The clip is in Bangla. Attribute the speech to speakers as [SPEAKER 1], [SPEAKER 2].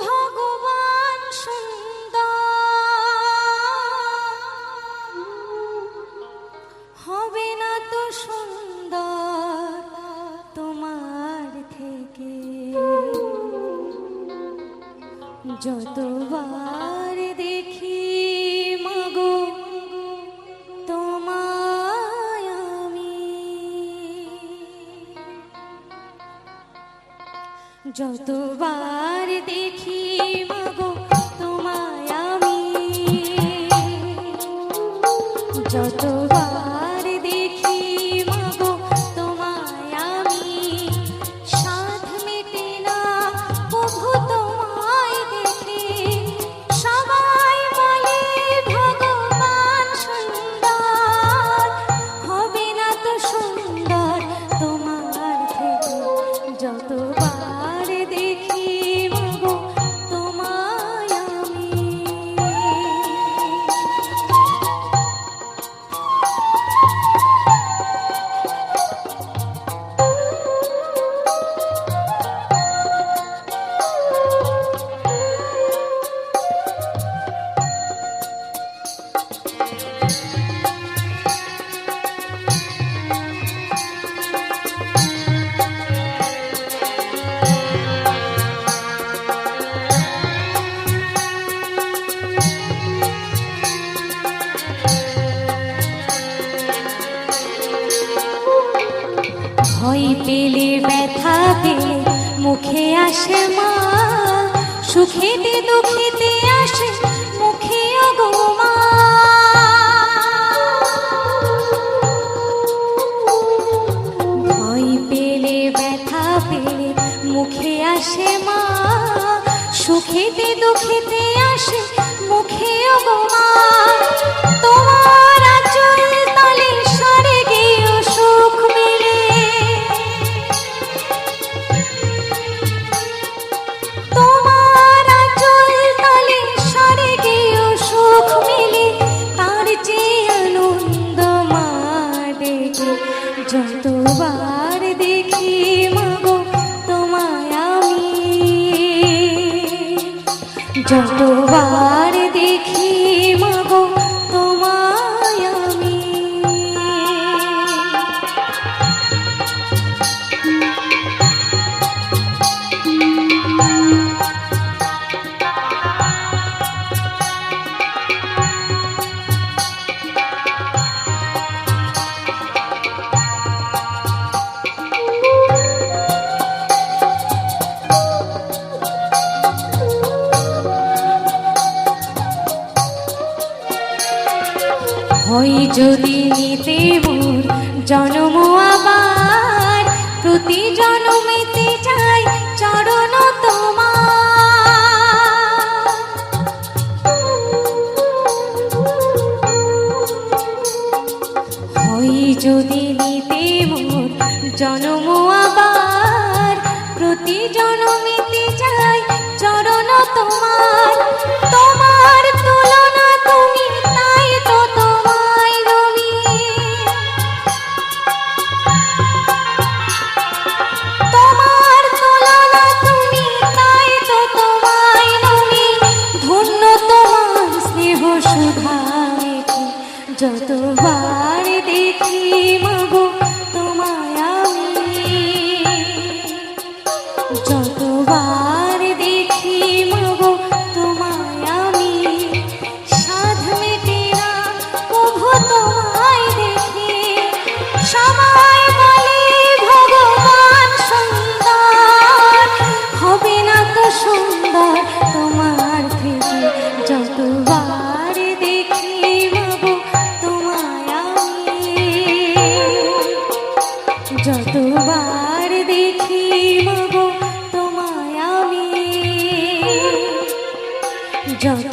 [SPEAKER 1] ভগবান সুন্দর। হবে না তো সুন্দর তোমার থেকে। যতবার যতবার দেখি মাগো ভয় পেলে ব্যথা পেলে মুখে আসে মা, সুখেতে দুঃখেতে আসে মুখে মা। ভয় পেলে ব্যথা পেলে মুখে আসে মা, সুখেতে দুঃখেতে আসে মুখে মা। তোমার দেখি মাগো তোমায় আমি। যতবার দেখি হয় যদি নিতে মোর জন্ম আবার, প্রতি জন্মেতে চাই চরণ তোমার। হয় যদি নিতে মোর জন্ম যতবার দেখি মাগো তোমায় আমি যতবার যতবার দেখি মাগো তোমায় আমি। যত